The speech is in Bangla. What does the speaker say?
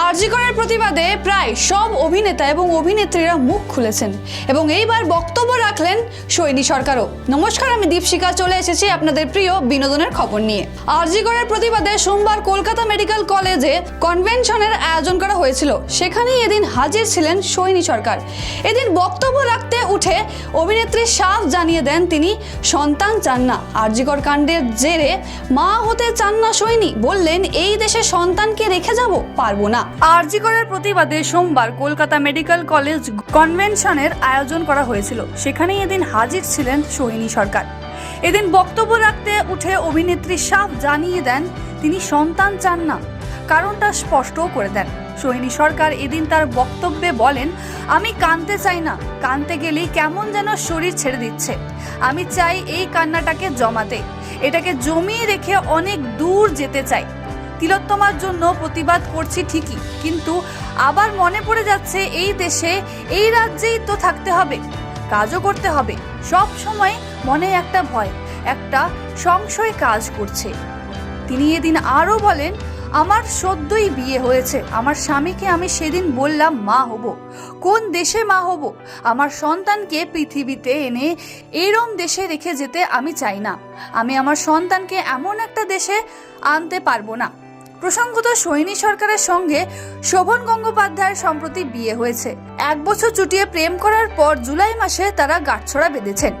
আরজিকরের প্রতিবাদে প্রায় সব অভিনেতা এবং অভিনেত্রীরা মুখ খুলেছেন এবং এইবার বক্তব্য রাখলেন সৈনী সরকারও। নমস্কার, আমি দীপশিকা চলে এসেছি আপনাদের প্রিয় বিনোদনের খবর নিয়ে। আরজিকরের প্রতিবাদে সোমবার কলকাতা মেডিকেল কলেজে কনভেনশনের আয়োজন করা হয়েছিল। সেখানেই এদিন হাজির ছিলেন সৈনী সরকার। এদিন বক্তব্য রাখতে উঠে অভিনেত্রী সাফ জানিয়ে দেন তিনি, সন্তান চান না। আরজিকর কাণ্ডের জেরে মা হতে চান না সৈনী। বললেন, এই দেশে সন্তানকে রেখে যাব, পারব না। আরজিকরের প্রতিবাদে সোমবার কলকাতা মেডিকেল কলেজ কনভেনশনের আয়োজন করা হয়েছিল। সেখানেই এদিন হাজির ছিলেন সোহিনী সরকার। এদিন বক্তব্য রাখতে উঠে অভিনেত্রী সাফ জানিয়ে দেন, তিনি সন্তান চান না, কারণটা স্পষ্টও করে দেন। সোহিনী সরকার এদিন তার বক্তব্যে বলেন, আমি কানতে চাই না, কানতে গেলেই কেমন যেন শরীর ছেড়ে দিচ্ছে। আমি চাই এই কান্নাটাকে জমাতে, এটাকে জমিয়ে রেখে অনেক দূর যেতে চাই। তিলোত্তমার জন্য প্রতিবাদ করছি ঠিকই, কিন্তু আবার মনে পড়ে যাচ্ছে এই দেশে, এই রাজ্যেই তো থাকতে হবে। কাজও করতে হবে। সব সময় মনে একটা ভয়, একটা সংশয় কাজ করছে। তিনি এদিন আরও বলেন, আমার সদ্যই বিয়ে হয়েছে। আমার স্বামীকে আমি সেদিন বললাম, মা হব। কোন দেশে মা হব? আমার সন্তানকে পৃথিবীতে এনে এরম দেশে রেখে যেতে আমি চাই না। আমি আমার সন্তানকে এমন একটা দেশে আনতে পারব না। প্রসঙ্গত সৈনী সরকারের সঙ্গে শোভন গঙ্গোপাধ্যায়ের সম্প্রতি বিয়ে হয়েছে। এক বছর চুটিয়ে প্রেম করার পর জুলাই মাসে তারা গাঁটছড়া বেঁধেছেন।